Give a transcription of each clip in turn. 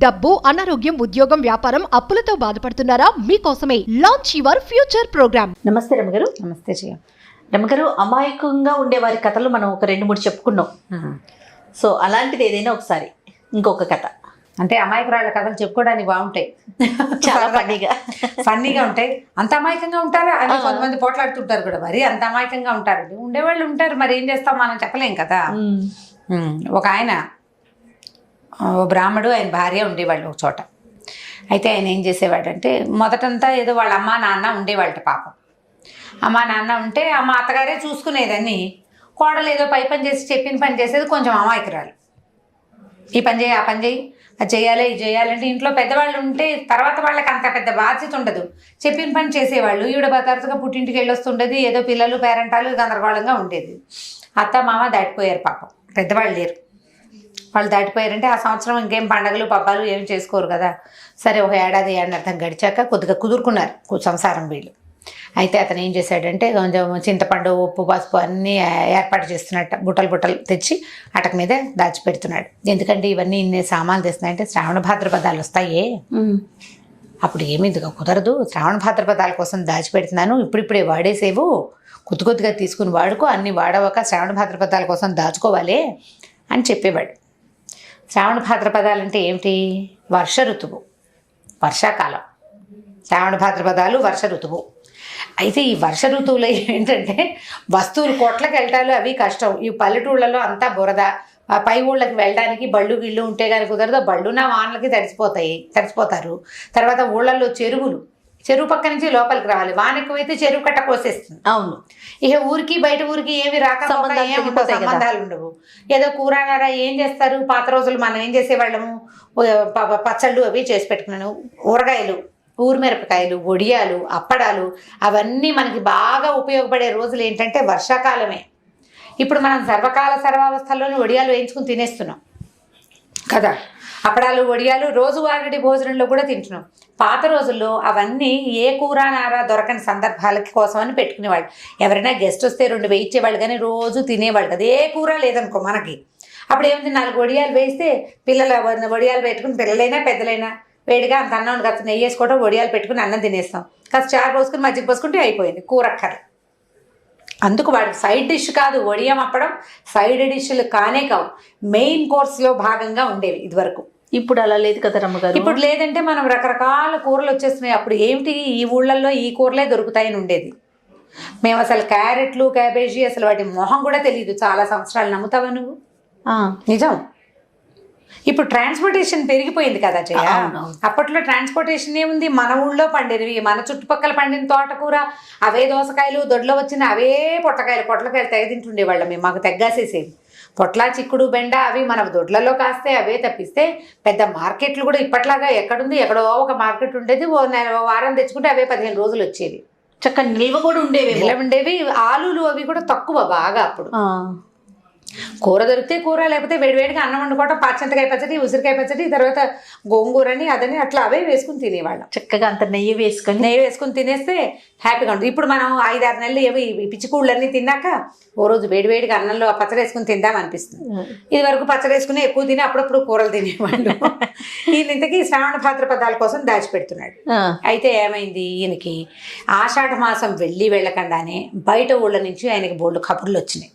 డబ్బు అనారోగ్యం ఉద్యోగం వ్యాపారం అప్పులతో బాధపడుతున్నారా? మీకోసమే లాంచ్ యువర్ ఫ్యూచర్ ప్రోగ్రామ్ నమస్తే రమగారు. నమస్తే జయ రమగారు అమాయకంగా ఉండే వారి కథలు మనం ఒక రెండు మూడు చెప్పుకున్నాం. సో అలాంటిది ఏదైనా ఒకసారి ఇంకొక కథ. అంటే అమాయకురాళ్ళ కథలు చెప్పుకోవడానికి బాగుంటాయి. చాలా ఫన్నీగా ఫన్నీగా ఉంటాయి. అంత అమాయకంగా ఉంటారా? అని. కొంతమంది పోట్లాడుతుంటారు కూడా. మరి అంత అమాయకంగా ఉంటారు. ఉండేవాళ్ళు ఉంటారు. మరి ఏం చేస్తాం? మనం చెప్పలేం కదా. ఒక ఆయన బ్రాహ్మడు ఆయన భార్య ఉండేవాళ్ళు ఒక చోట. అయితే ఆయన ఏం చేసేవాడంటే మొదటంతా ఏదో వాళ్ళ అమ్మ నాన్న ఉండేవాళ్ళట పాపం. అమ్మ నాన్న ఉంటే అమ్మ అత్తగారే చూసుకునేదని కోడలు ఏదో పై పని చేసి చెప్పిన పని చేసేది కొంచెం అమాయకురాలు. ఈ పని చేయి ఆ పని చేయి అది చేయాలి ఇది చేయాలంటే ఇంట్లో పెద్దవాళ్ళు ఉంటే తర్వాత వాళ్ళకి అంత పెద్ద బాధ్యత ఉండదు. చెప్పిన పని చేసేవాళ్ళు. ఈవిడ భద్రతగా పుట్టింటికి వెళ్ళొస్తుండేది ఏదో పిల్లలు పేరెంటాలు గందరగోళంగా ఉండేది. అత్త మామ దాటిపోయారు పాపం. పెద్దవాళ్ళు లేరు. వాళ్ళు దాటిపోయారంటే ఆ సంవత్సరం ఇంకేం పండగలు పబ్బాలు ఏం చేసుకోరు కదా. సరే ఒక ఏడాది ఏడాది గడిచాక కొద్దిగా కుదురుకున్నారు సంసారం వీళ్ళు. అయితే అతను ఏం చేశాడంటే కొంచెం చింతపండు ఉప్పు పసుపు అన్నీ ఏర్పాటు చేస్తున్నట్ట. బుట్టలు బుట్టలు తెచ్చి అటక మీద దాచిపెడుతున్నాడు. ఎందుకంటే ఇవన్నీ ఇన్ని సామాన్లు తెస్తున్నాయంటే శ్రావణ భాద్రపదాలు వస్తాయే. అప్పుడు ఏమి ఇదిగో కుదరదు. శ్రావణ భాద్రపదాల కోసం దాచిపెడుతున్నాను. ఇప్పుడిప్పుడే వాడేసేవు. కొద్ది కొద్దిగా తీసుకుని వాడుకో. అన్ని వాడవక శ్రావణ భాద్రపదాల కోసం దాచుకోవాలి అని చెప్పేవాడు. శ్రావణ భాద్రపదాలు అంటే ఏమిటి? వర్ష ఋతువు. వర్షాకాలం. శ్రావణ భాద్రపదాలు వర్ష ఋతువు. అయితే ఈ వర్ష ఋతువులో ఏంటంటే వస్తువులు కొట్లకి వెళ్ళటాలు అవి కష్టం. ఈ పల్లెటూళ్ళలో అంతా బురద. పై ఊళ్ళకి వెళ్ళడానికి బళ్ళు గిళ్ళు ఉంటే కానీ కుదరదు. బళ్ళు నా వానలకి తడిసిపోతాయి తడిసిపోతారు. తర్వాత ఊళ్ళల్లో చెరువులు. చెరువు పక్క నుంచి లోపలికి రావాలి. వాన ఎక్కువైతే చెరువు కట్ట కోసేస్తుంది. అవును. ఇక ఊరికి బయట ఊరికి ఏమి రాక సంబంధాలు ఉండవు, ఏదో కూరగార ఏం చేస్తారు? పాత రోజులు మనం ఏం చేసేవాళ్ళము? పచ్చళ్ళు అవి చేసి పెట్టుకున్నాను. ఊరగాయలు ఊరిమిరపకాయలు వడియాలు అప్పడాలు అవన్నీ మనకి బాగా ఉపయోగపడే రోజులు ఏంటంటే వర్షాకాలమే. ఇప్పుడు మనం సర్వకాల సర్వావస్థల్లోనూ వడియాలు వేయించుకుని తినేస్తున్నాం. కదా? అప్పడాలు వడియాలు రోజువారీ భోజనంలో కూడా తింటున్నాం. పాత రోజుల్లో అవన్నీ ఏ కూర నారా దొరకని సందర్భాలకి కోసమని పెట్టుకునేవాళ్ళు. ఎవరైనా గెస్ట్ వస్తే రెండు వేయించేవాళ్ళు కానీ రోజు తినేవాళ్ళు కదా. ఏ కూర లేదనుకో మనకి. అప్పుడు ఏముంది? నాలుగు వడియాలు వేస్తే పిల్లలు వడియాలు పెట్టుకుని పిల్లలైనా పెద్దలైనా వేడిగా అంత అన్నం కాస్త నెయ్యి వేసుకోవడం వడియాలు పెట్టుకుని అన్నం తినేస్తాం. కాస్త చారు పోసుకుని మజ్జిగ పోసుకుంటే అయిపోయింది కూర కర్రీ. అందుకు వాడు సైడ్ డిష్ కాదు వడియం అప్పడం సైడ్ డిష్లు కానే కావు. మెయిన్ కోర్స్లో భాగంగా ఉండేవి ఇదివరకు. ఇప్పుడు అలా లేదు కదా రమ్మగారు? ఇప్పుడు లేదంటే మనం రకరకాల కూరలు వచ్చేస్తున్నాయి. అప్పుడు ఏమిటి? ఈ ఊళ్ళల్లో ఈ కూరలే దొరుకుతాయని ఉండేది. మేము అసలు క్యారెట్లు క్యాబేజీ అసలు వాటి మొహం కూడా తెలియదు చాలా సంవత్సరాలు నమ్ముతావా నువ్వు? నిజం? ఇప్పుడు ట్రాన్స్పోర్టేషన్ పెరిగిపోయింది కదా జయ. అవునవును. అప్పట్లో ట్రాన్స్పోర్టేషన్ ఏముంది మన ఊళ్ళో పండినవి మన చుట్టుపక్కల పండిన తోటకూర అవే దోసకాయలు దొడ్లో వచ్చిన అవే పొట్టకాయలు పొట్లకాయలు తెగ తింటుండేవాళ్ళం మేము మాకు తెగ్గాసేసేది పొట్ల చిక్కుడు బెండ అవి మన దొడ్లలో కాస్తే అవే తప్పిస్తే పెద్ద మార్కెట్లు కూడా ఇప్పట్లాగా ఎక్కడుంది ఎక్కడో ఒక మార్కెట్ ఉండేది ఓ నెల వారం తెచ్చుకుంటే అవే పదిహేను రోజులు వచ్చేవి. చక్క నిల్వ కూడా ఉండేవి ఇలా ఉండేవి ఆలులు అవి కూడా తక్కువ బాగా అప్పుడు. కూర దొరికితే కూర లేకపోతే వేడివేడిగా అన్నం వండుకోవటం పచ్చంతకాయ పచ్చడి ఉసిరికాయ పచ్చడి తర్వాత గోంగూరని అదని అట్లా అవే వేసుకుని తినేవాళ్ళం. చక్కగా అంత నెయ్యి వేసుకొని నెయ్యి వేసుకుని తినేస్తే హ్యాపీగా ఉంటుంది. ఇప్పుడు మనం ఐదారు నెలలు ఏవి పిచ్చికూళ్ళన్నీ తిన్నాక ఓ రోజు వేడివేడిగా అన్నంలో ఆ పచ్చడి వేసుకుని తిందాం అనిపిస్తుంది. ఇది వరకు పచ్చడి వేసుకుని ఎక్కువ తిని అప్పుడప్పుడు కూరలు తినేవాళ్ళు. ఈయన ఇంతకీ శ్రావణ భాద్రపదాల కోసం దాచిపెడుతున్నాడు. అయితే ఏమైంది? ఈయనకి ఆషాఢ మాసం వెళ్ళి వెళ్ళకుండానే బయట ఊళ్ళ నుంచి ఆయనకి బోల్డ్ కబుర్లు వచ్చినాయి.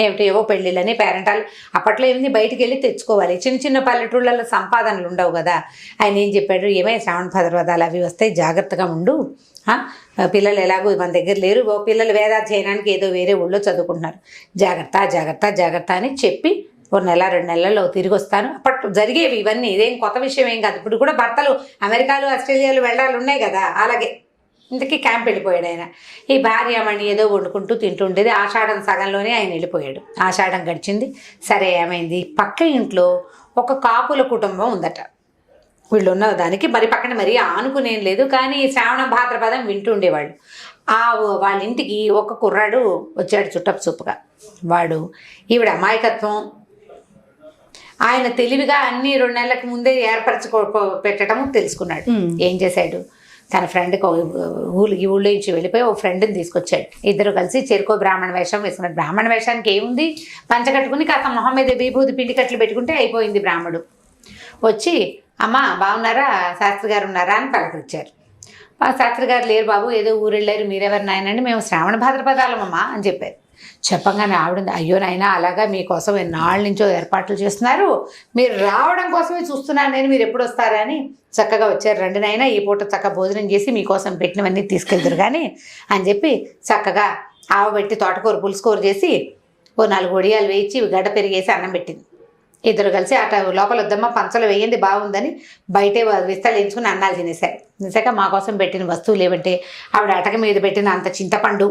ఏమిటి ఏవో పెళ్ళిళ్ళని పేరెంటాలు. అప్పట్లో ఏమింది బయటికి వెళ్ళి తెచ్చుకోవాలి. చిన్న చిన్న పల్లెటూళ్ళలో సంపాదనలు ఉండవు కదా. ఆయన ఏం చెప్పాడు ఏమై శ్రావణ భద్రవదాలు అవి వస్తాయి జాగ్రత్తగా ఉండు. పిల్లలు ఎలాగో మన దగ్గర లేరు. పిల్లలు వేదాధ్యయనానికి ఏదో వేరే ఊళ్ళో చదువుకుంటున్నారు. జాగ్రత్త జాగ్రత్త జాగ్రత్త అని చెప్పి ఒక నెల రెండు నెలల్లో తిరిగి వస్తాను. అప్పట్లో జరిగేవి ఇవన్నీ. ఇదేం కొత్త విషయం ఏం కాదు. ఇప్పుడు కూడా భర్తలు అమెరికాలు ఆస్ట్రేలియాలు వెళ్ళాలి ఉన్నాయి కదా. అలాగే. ఇంతకీ క్యాంప్ వెళ్ళిపోయాడు ఆయన. ఈ భార్యమణి ఏదో వండుకుంటూ తింటుండేది. ఆషాఢం సగంలోనే ఆయన వెళ్ళిపోయాడు. ఆషాఢం గడిచింది. సరే ఏమైంది? పక్క ఇంట్లో ఒక కాపుల కుటుంబం ఉందట. వీళ్ళు ఉన్న దానికి మరి పక్కన మరీ ఆనుకునేం లేదు కానీ శ్రావణ భాద్రపదం వింటూ ఉండేవాళ్ళు ఆ వాళ్ళ ఇంటికి ఒక కుర్రాడు వచ్చాడు చుట్టపు చూపుగా. వాడు ఈవిడ అమాయకత్వం. ఆయన తెలివిగా అన్ని రెండు నెలలకు ముందే ఏర్పరచుకో పెట్టడం తెలుసుకున్నాడు. ఏం చేశాడు? తన ఫ్రెండ్కి ఊళ్ళు ఈ ఊళ్ళో నుంచి వెళ్ళిపోయి ఓ ఫ్రెండ్ని తీసుకొచ్చాడు. ఇద్దరు కలిసి చెరుకో బ్రాహ్మణ వేషం వేసుకున్నాడు. బ్రాహ్మణ వేషానికి ఏముంది? పంచ కట్టుకుని కాస్త మొహం మీద బీభూతి పిండి కట్లు పెట్టుకుంటే అయిపోయింది బ్రాహ్మడు. వచ్చి అమ్మా బాగున్నారా? శాస్త్రి గారు ఉన్నారా? అని పలకరించారు. శాస్త్రి గారు లేరు బాబు ఏదో ఊరు వెళ్ళారు మీరెవరు నాయనండి మేము శ్రావణ భాద్రపదాలమ్మా అని చెప్పారు. చెప్పంగానే ఆవిడ అయ్యో నాయనా అలాగా మీకోసం ఎన్నాళ్ళ నుంచో ఏర్పాట్లు చేస్తున్నారు. మీరు రావడం కోసమే చూస్తున్నాను నేను మీరు ఎప్పుడు వస్తారని చక్కగా వచ్చారు. రండి నాయన ఈ పూట చక్కగా భోజనం చేసి మీకోసం పెట్టినవన్నీ తీసుకెళ్తారు కానీ అని చెప్పి చక్కగా ఆవు పెట్టి తోటకూర పులుసుకూర చేసి ఓ నాలుగు ఒడియాలు వేయించి గడ్డ పెరిగేసి అన్నం పెట్టింది. ఇద్దరు కలిసి అట లోపల వద్దమ్మ పంచలు వేయండి బాగుందని బయటే విస్తలు ఎంచుకుని అన్నాలు తినేశారు. తినేసాక మా కోసం పెట్టిన వస్తువులు ఏమంటే ఆవిడ అటక మీద పెట్టిన అంత చింతపండు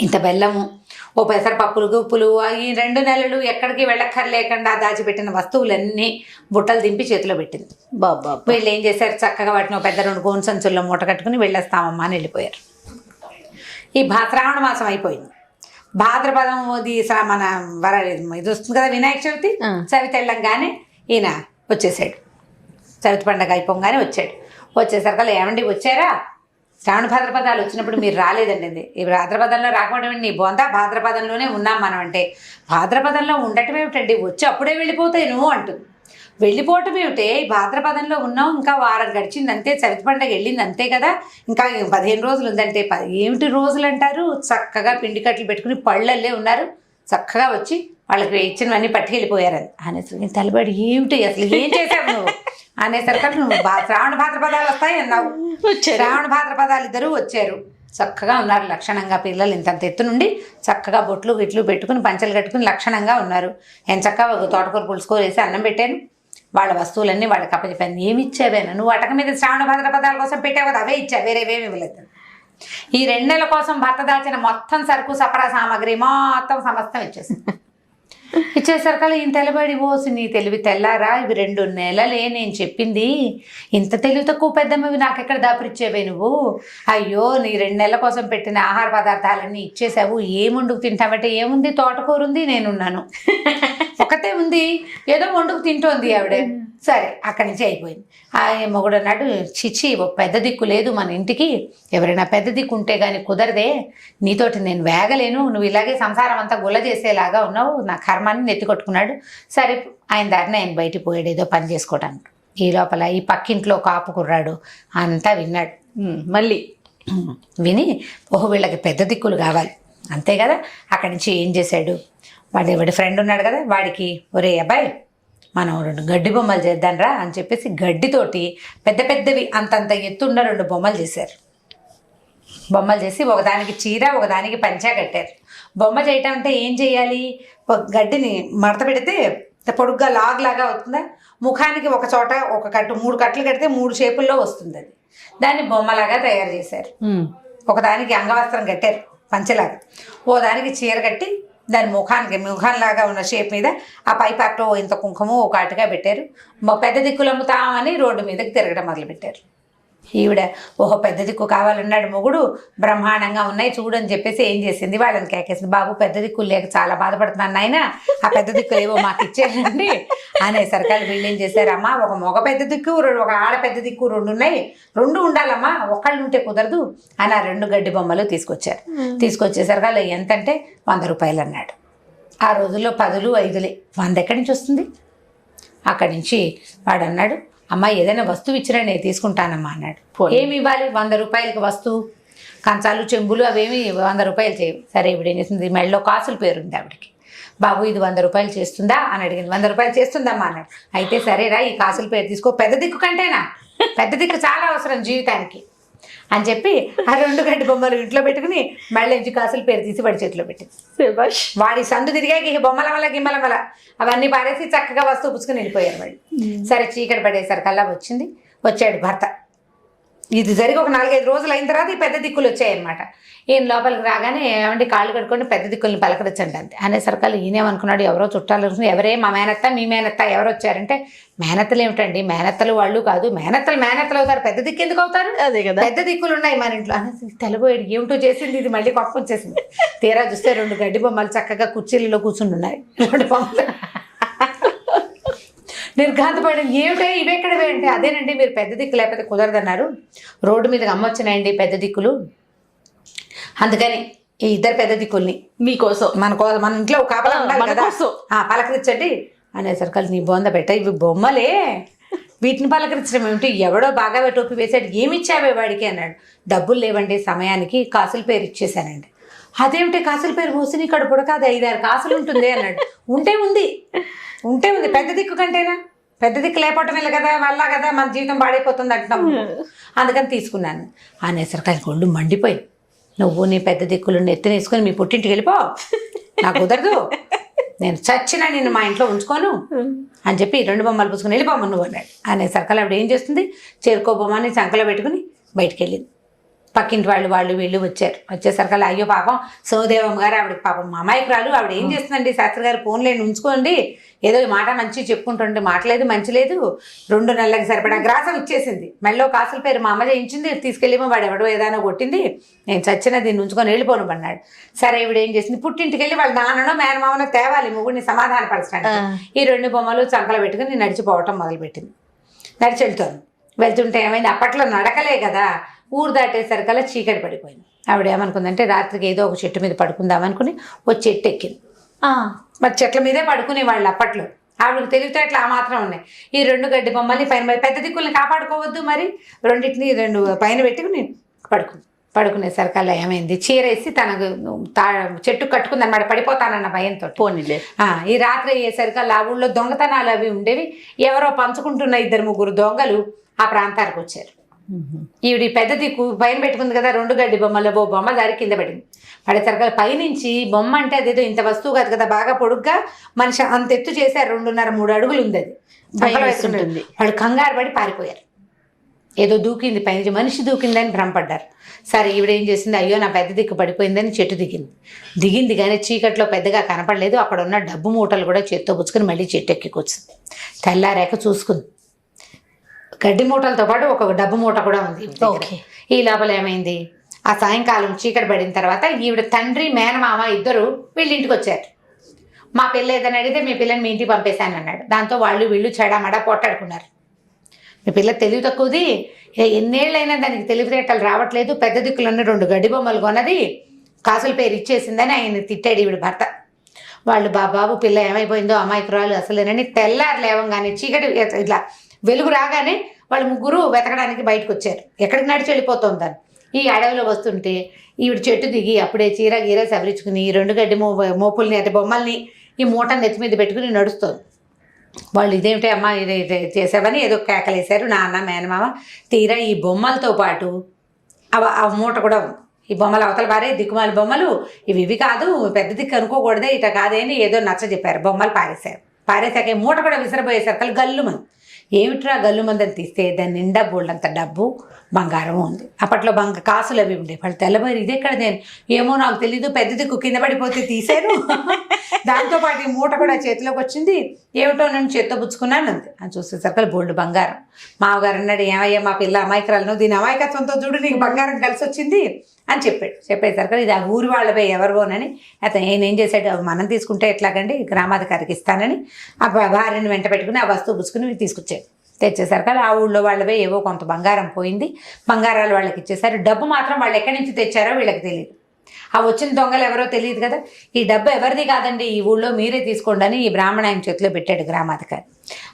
ఇంత బెల్లము ఓ పెసరపప్పులు గుప్పులు ఈ రెండు నెలలు ఎక్కడికి వెళ్ళక్కర్లేకుండా దాచిపెట్టిన వస్తువులన్నీ బుట్టలు దింపి చేతిలో పెట్టింది. బాబా. వీళ్ళు ఏం చేశారు? చక్కగా వాటిని పెద్ద రెండు గోను సంచుల్లో మూట కట్టుకుని వెళ్ళేస్తామమ్మా అని వెళ్ళిపోయారు. ఈ భా శ్రావణ మాసం అయిపోయింది. భాద్రపదం స- మన వర ఇది వస్తుంది కదా వినాయక చవితి. చవితి వెళ్ళంగానే ఈయన వచ్చేసాడు. చవితి పండగ అయిపోగానే వచ్చాడు. వచ్చేసరికి ఏమండి వచ్చారా? శ్రావణ భాద్రపదాలు వచ్చినప్పుడు మీరు రాలేదండి ఈ భాద్రపదంలో రాకపోవడం నీ బొంద భాద్రపదంలోనే ఉన్నాం మనం అంటే. భాద్రపదంలో ఉండటం ఏమిటండి? వచ్చి అప్పుడే వెళ్ళిపోతాయి నువ్వు అంటుంది వెళ్ళిపోవటం ఏమిటే? భాద్రపదంలో ఉన్నాం ఇంకా వారం గడిచింది అంతే చవితి పండగ వెళ్ళింది అంతే కదా? ఇంకా పదిహేను రోజులు ఉందంటే ఏమిటి రోజులు అంటారు? చక్కగా పిండి కట్టలు పెట్టుకుని పళ్ళల్లే ఉన్నారు. చక్కగా వచ్చి వాళ్ళకి ఇచ్చినవన్నీ పట్టుకెళ్ళిపోయారు అనేసరికి అనేసి తలబడి ఏమిటి అసలు? ఏం చేశావు నువ్వు? అనేసరికి నువ్వు శ్రావణ భాద్రపదాలు వస్తాయి అన్నావు. శ్రావణ భాద్రపదాలు ఇద్దరు వచ్చారు. చక్కగా ఉన్నారు లక్షణంగా పిల్లలు ఇంతంత ఎత్తు నుండి చక్కగా బొట్లు గిట్లు పెట్టుకుని పంచలు కట్టుకుని లక్షణంగా ఉన్నారు. ఎంత చక్కగా ఒక తోటకూర పులుసుకో వేసి అన్నం పెట్టాను. వాళ్ళ వస్తువులన్నీ వాళ్ళకి అప్పచెప్పాను ఏమి ఇచ్చావేనా నువ్వు అటక మీద శ్రావణ భాద్రపదాల కోసం పెట్టావు కదా అవే ఇచ్చా వేరేవేమి ఇవ్వలేదు. ఈ రెండు నెలల కోసం భర్త దాచిన మొత్తం సరుకు సపరా సామాగ్రి మొత్తం సమస్తం ఇచ్చేసింది ఇచ్చేసరికి ఈయన తెలబడి పోసి నీ తెలివి తెల్లారా? ఇవి రెండు నెలలే నేను చెప్పింది. ఇంత తెలివి తక్కువ పెద్దమ్మవి నాకెక్కడ దాపురిచ్చేవే నువ్వు? అయ్యో నీ రెండు నెలల కోసం పెట్టిన ఆహార పదార్థాలన్నీ ఇచ్చేసావు. ఏం వండుకు తింటావంటే? ఏముంది? తోటకూర ఉంది నేనున్నాను. ఒకతే ఉంది. ఏదో వండుకు తింటోంది ఆవిడ. సరే అక్కడి నుంచి అయిపోయింది. ఆ మొగుడు అన్నాడు చిచి ఒక పెద్ద దిక్కు లేదు మన ఇంటికి. ఎవరైనా పెద్ద దిక్కు ఉంటే కానీ కుదరదే. నీతోటి నేను వేగలేను. నువ్వు ఇలాగే సంసారం అంతా గుల్ల చేసేలాగా ఉన్నావు. నా కర్మాన్ని నెత్తి కొట్టుకున్నాడు సరే ఆయన దారిని ఆయన బయటికి పోయాడు ఏదో పని చేసుకోవడానికి ఈ లోపల ఈ పక్కింట్లో కాపు కుర్రాడు అంతా విన్నాడు. మళ్ళీ. విని ఓహో వీళ్ళకి పెద్ద దిక్కులు కావాలి. అంతే కదా? అక్కడి నుంచి ఏం చేశాడు? వాడి వాడి ఫ్రెండ్ ఉన్నాడు కదా? వాడికి ఒరే అబ్బాయి మనం రెండు గడ్డి బొమ్మలు చేద్దాంరా అని చెప్పేసి గడ్డితోటి పెద్ద పెద్దవి అంతంత ఎత్తున్న రెండు బొమ్మలు చేశారు. బొమ్మలు చేసి ఒకదానికి చీర ఒకదానికి పంచా కట్టారు. బొమ్మ చేయటం అంటే ఏం చేయాలి? గడ్డిని మడత పెడితే పొడుగ్గా లాగ్ లాగా అవుతుందా ముఖానికి ఒక చోట ఒక కట్టు మూడు కట్లు కడితే మూడు షేపుల్లో వస్తుంది అది. దాన్ని బొమ్మలాగా తయారు చేశారు. ఒకదానికి అంగవస్త్రం కట్టారు పంచలాగా. ఓ దానికి చీర కట్టి దాని ముఖానికి ముఖంలాగా ఉన్న షేప్ మీద ఆ పై పార్ట్లో ఇంత కుంకుమ ఒక అటుగా పెట్టారు. పెద్ద దిక్కులు అమ్ముతామని రోడ్డు మీదకి తిరగడం మొదలుపెట్టారు. ఈవిడ ఓహో పెద్ద దిక్కు కావాలన్నాడు మొగుడు బ్రహ్మాండంగా ఉన్నాయి చూడని చెప్పేసి ఏం చేసింది? వాళ్ళని కేకేసింది. బాబు పెద్ద దిక్కులు లేక చాలా బాధపడుతున్నాను నాయన. ఆ పెద్ద దిక్కులు ఏవో మాకు ఇచ్చేయండి అనేసరికి వీళ్ళు ఏం చేశారమ్మా ఒక మగ పెద్ద దిక్కు ఒక ఆడ పెద్ద దిక్కు రెండు ఉన్నాయి. రెండు ఉండాలమ్మా ఒకళ్ళు ఉంటే కుదరదు అని ఆ రెండు గడ్డి బొమ్మలు తీసుకొచ్చారు. తీసుకొచ్చేసరికి వాళ్ళు ఎంతంటే వంద రూపాయలు అన్నాడు. ఆ రోజుల్లో పదులు ఐదులే. వంద ఎక్కడి నుంచి వస్తుంది? అక్కడి నుంచి వాడు అన్నాడు అమ్మ ఏదైనా వస్తువు ఇచ్చినా నేను తీసుకుంటానమ్మా అన్నాడు. ఏమి ఇవ్వాలి? వంద రూపాయలకి వస్తువు. కంచాలు చెంబులు అవేమి వంద రూపాయలు చేయవు. సరే ఇప్పుడు ఏం చేసింది మెడలో కాసులు పేరుంది ఆవిడకి. బాబు ఇది వంద రూపాయలు చేస్తుందా? అని అడిగింది. వంద రూపాయలు చేస్తుందమ్మా అన్నాడు. అయితే సరేరా ఈ కాసుల పేరు తీసుకో. పెద్ద దిక్కు కంటేనా? పెద్ద దిక్కు చాలా అవసరం జీవితానికి. అని చెప్పి ఆ రెండు గడ్డి బొమ్మలు ఇంట్లో పెట్టుకుని మళ్ళీ ఇంటి కాసుల పేరు తీసి వాడి చేతిలో పెట్టింది వాడి సందు తిరిగాక బొమ్మల వల్ల గిమ్మల వల్ల అవన్నీ పారేసి చక్కగా వస్తువు పుచ్చుకుని వెళ్ళిపోయారు వాళ్ళు సరే చీకటి పడేసరికల్లా వచ్చింది. వచ్చాడు భర్త. ఇది జరిగి ఒక నాలుగైదు రోజులు అయిన తర్వాత ఈ పెద్ద దిక్కులు వచ్చాయన్నమాట. ఈయన లోపలికి రాగానే ఏమంటే కాళ్ళు కట్టుకొని పెద్ద దిక్కుల్ని పలకరించండి అంతే. అనేసరికల్లా ఈయనేమనుకున్నాడు ఎవరో చుట్టాలు. ఎవరే మా మేనత్త మీ మేనత్త ఎవరు వచ్చారంటే మేనత్తలు ఏమిటండి? మేనత్తలు వాళ్ళు కాదు మేనత్తలు మేనత్తలు అవుతారు. పెద్ద దిక్కు ఎందుకు అవుతారు? అదే కదా. పెద్ద దిక్కులు ఉన్నాయి మన ఇంట్లో. అనేసి తెల్లబోయాడు ఏమిటో చేసింది ఇది మళ్ళీ కొప్ప వచ్చేసింది. తీరా చూస్తే రెండు గడ్డి బొమ్మలు చక్కగా కుర్చీలలో కూర్చుని ఉన్నాయి. రెండు బొమ్మలు. నిర్ఘాంతపడి ఏమిటే? ఇవి ఎక్కడవే అంటే అదేనండి మీరు పెద్ద దిక్కు లేకపోతే కుదరదన్నారు. రోడ్డు మీదకి అమ్మొచ్చినాయండి పెద్ద దిక్కులు. అందుకని ఈ ఇద్దరు పెద్ద దిక్కుల్ని మీకోసం. మన కో- మన ఇంట్లో కాపలా పలకరించండి. అనేసరికి నీ బొంద పెట్ట. ఇవి బొమ్మలే. వీటిని పలకరించడం ఏమిటి? ఎవడో బాగా టోపీ వేసాడు ఏమి ఇచ్చావే వాడికి అన్నాడు. డబ్బులు లేవండి సమయానికి. కాసుల పేరు ఇచ్చేసానండి అదేమిటి కాసుల పేరు మూసిని? ఇక్కడ పుడకాదు ఐదారు కాసులు ఉంటుంది అన్నాడు. ఉంటే ఉంది. ఉంటే ఉంది. పెద్ద దిక్కు కంటేనా? పెద్ద దిక్కు లేపటం వెళ్ళ కదా వల్ల కదా మన జీవితం పాడైపోతుంది అంటున్నాం అందుకని తీసుకున్నాను. ఆ ఆయన కొండు మండిపోయి నువ్వు నీ పెద్ద దిక్కులు ఎత్తునేసుకొని మీ పుట్టింటికి వెళ్ళిపో. నాకు కుదరదు. నేను చచ్చినా నిన్ను మా ఇంట్లో ఉంచుకోను. అని చెప్పి రెండు బొమ్మలు పుచ్చుకొని వెళ్ళిపోమ్మ నువ్వు అన్నాడు. అనేసరికి ఆవిడ ఏం చేస్తుంది? చేరుకో సంకలో పెట్టుకుని బయటికి వెళ్ళింది. పక్కింటి వాళ్ళు వాళ్ళు వీళ్ళు వచ్చారు. వచ్చేసరికి అయ్యో పాపం సోదేవమ్మ గారు ఆవిడ పాపం మా అమాయకురాలు ఆవిడ ఏం చేస్తుందండి? శాస్త్రి గారు ఫోన్ లేని ఉంచుకోండి. ఏదో ఈ మాట మంచి చెప్పుకుంటుంటే మాటలేదు మంచి లేదు రెండు నెలలకు సరిపడా గ్రాసం ఇచ్చేసింది. మెల్లో కాసుల పేరు మా అమ్మ చేయించింది తీసుకెళ్ళేమో వాడు ఎవడో ఏదైనా కొట్టింది. నేను చచ్చిన దీన్ని ఉంచుకొని వెళ్ళిపోను అన్నాడు. సరే ఈవిడ ఏం చేసింది? పుట్టింటికి వెళ్ళి వాళ్ళ నాన్ననో మేనమామనో తేవాలి మొగుడిని సమాధానపరచడానికి ఈ రెండు బొమ్మలు చంకలో పెట్టుకుని నడిచిపోవటం మొదలుపెట్టింది. నడిచి వెళ్తాను. వెళ్తుంటే ఏమైంది? అప్పట్లో నడకలే కదా. ఊరు దాటేసరికల్లా చీకటి పడిపోయింది. ఆవిడ ఏమనుకుందంటే రాత్రికి ఏదో ఒక చెట్టు మీద పడుకుందాం అనుకుని ఒక చెట్టు ఎక్కింది. మరి చెట్ల మీదే పడుకునే వాళ్ళు అప్పట్లో. ఆవిడకి తెలివితేటలు ఆ మాత్రం ఉన్నాయి. ఈ రెండు గడ్డి బొమ్మల్ని పైన మరి పెద్ద దిక్కుల్ని కాపాడుకోవద్దు మరి. రెండింటిని రెండు పైన పెట్టుకుని పడుకుంది. పడుకునేసరికల్లా ఏమైంది? చీరేసి తనకు తా చెట్టు కట్టుకుంది అనమాట పడిపోతానన్న భయంతో. పోనీలే. ఈ రాత్రి అయ్యేసరికి ఆ ఊళ్ళో దొంగతనాలు అవి ఉండేవి. ఎవరో పంచుకుంటున్న ఇద్దరు ముగ్గురు దొంగలు ఆ ప్రాంతానికి వచ్చారు. ఈవిడ పెద్ద దిక్కు పైన పెట్టుకుంది కదా రెండు గడ్డి బొమ్మలో ఓ బొమ్మ దారి కింద పడింది. పడేసరికి పైనుంచి బొమ్మ అంటే అదేదో ఇంత వస్తువు కాదు కదా బాగా పొడుగ్గా మనిషి అంత ఎత్తు చేశారు రెండున్నర మూడు అడుగులు ఉంది అది. వాళ్ళు కంగారు పడి పారిపోయారు. ఏదో దూకింది పైనుంచి మనిషి దూకిందని భ్రమపడ్డారు. సరే ఈవిడ ఏం చేసింది? అయ్యో నా పెద్ద దిక్కు పడిపోయిందని చెట్టు దిగింది. దిగింది కానీ చీకట్లో పెద్దగా కనపడలేదు. అక్కడ ఉన్న డబ్బు మూటలు కూడా చేత్తో పుచ్చుకొని మళ్ళీ చెట్టు ఎక్కి కూర్చుంది తెల్లారాక చూసుకుంది. గడ్డి మూటలతో పాటు ఒక డబ్బు మూట కూడా ఉంది. ఈ లోపల ఏమైంది? ఆ సాయంకాలం చీకటి పడిన తర్వాత ఈవిడ తండ్రి మేనమామ ఇద్దరు వీళ్ళ ఇంటికి వచ్చారు. మా పిల్ల ఏదైనా అడిగితే మీ పిల్లని మీ ఇంటికి పంపేశాను అన్నాడు. దాంతో వాళ్ళు వీళ్ళు చెడామడా పోట్లాడుకున్నారు. మీ పిల్ల తెలివి తక్కువది. ఏ ఎన్నేళ్ళైనా దానికి తెలివితేటలు రావట్లేదు. పెద్ద దిక్కులున్న రెండు గడ్డి బొమ్మలు కొన్నది. కాసుల పేరు ఇచ్చేసిందని ఆయన తిట్టాడు ఈవిడ భర్త. వాళ్ళు బాబాబు పిల్ల ఏమైపోయిందో అమాయకురాలు అసలేనని తెల్లారు లేవంగానే చీకటి ఇట్లా వెలుగు రాగానే వాళ్ళు ముగ్గురు వెతకడానికి బయటకు వచ్చారు ఎక్కడికి నడిచి వెళ్ళిపోతుందని ఈ అడవిలో వస్తుంటే ఈవిడ చెట్టు దిగి అప్పుడే చీర గీర సవరించుకుని ఈ రెండు గడ్డి మో మోపుల్ని అంటే బొమ్మల్ని ఈ మూట నెత్తి మీద పెట్టుకుని నడుస్తుంది. వాళ్ళు ఇదేమిటి అమ్మా ఇది ఇది చేసావని ఏదో కేకలేశారు. నాన్న మేనమామ తీరా ఈ బొమ్మలతో పాటు అవ- ఆ మూట కూడా ఉంది. ఈ బొమ్మలు అవతల బారే దిక్కుమాలి బొమ్మలు. ఇవి ఇవి కాదు పెద్ద దిక్కు అనుకోకూడదే ఇట కాదే అని ఏదో నచ్చ చెప్పారు. బొమ్మలు పారేశారు. పారేశాక ఈ మూట కూడా విసిరబోయేసరికి గల్లు మంది ఏమిట్రా గల్లు మందని తీస్తే దాని నిండా బోల్డంత డబ్బు? బంగారం ఉంది. అప్పట్లో బంగ కాసులు అవి ఉండే వాళ్ళు తెల్లబోయి ఇది ఎక్కడ నేను? ఏమో నాకు తెలీదు పెద్ద దిక్కు కింద పడిపోతే తీసాను దాంతో పాటు ఈ మూట కూడా చేతిలోకి వచ్చింది. ఏమిటో నేను చేత్తో పుచ్చుకున్నాను అంది. అని చూసేసరికి బోల్డ్ బంగారం. మామగారు అన్నాడు ఏమయ్యా మా పిల్ల అమాయకురాలను దీని అమాయకత్వంతో చూడు నీకు బంగారం కలిసి వచ్చింది అని చెప్పాడు. చెప్పేసరికి ఇది ఆ ఊరి వాళ్ళపై ఎవరివోనని అతను ఏం ఏం చేశాడు? మనం తీసుకుంటే ఎట్లాగండి? గ్రామాధికారికి ఇస్తానని ఆ భార్యను వెంట పెట్టుకుని ఆ వస్తువు పుచ్చుకుని తీసుకొచ్చాడు. తెచ్చేసరికి ఆ ఊళ్ళో వాళ్ళవే ఏవో కొంత బంగారం పోయింది. బంగారాలు వాళ్ళకి ఇచ్చేసారు డబ్బు మాత్రం వాళ్ళు ఎక్కడి నుంచి తెచ్చారో వీళ్ళకి తెలియదు ఆ వచ్చిన దొంగలు ఎవరో తెలియదు కదా. ఈ డబ్బు ఎవరిది కాదండి? ఈ ఊళ్ళో మీరే తీసుకోండి అని ఈ బ్రాహ్మణ ఆయన చేతిలో పెట్టాడు గ్రామాధికారి.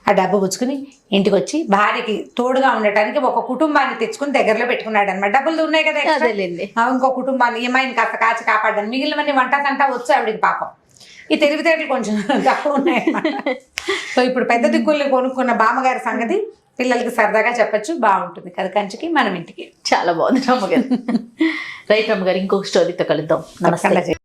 ఆ డబ్బు పుచ్చుకుని ఇంటికి వచ్చి భార్యకి తోడుగా ఉండటానికి ఒక కుటుంబాన్ని తెచ్చుకుని దగ్గరలో పెట్టుకున్నాడు అనమాట డబ్బులు ఉన్నాయి కదా ఇంకో కుటుంబాన్ని ఏమైనా కాస్త కాచి కాపాడాను మిగిలినవన్నీ వంట తంట వచ్చు ఆవిడకి పాపం. ఈ తెలివితేటలు కొంచెం తక్కువ ఉన్నాయి సో ఇప్పుడు పెద్ద దిక్కుల్ని కొనుక్కున్న బామ్మగారి సంగతి పిల్లలకి సరదాగా చెప్పొచ్చు బాగుంటుంది. కదా కంచికి మనం ఇంటికి. చాలా బాగుంది రమ్మగారు రైట్ రమ్మగారు ఇంకొక స్టోరీతో కలుద్దాం. నమస్తే.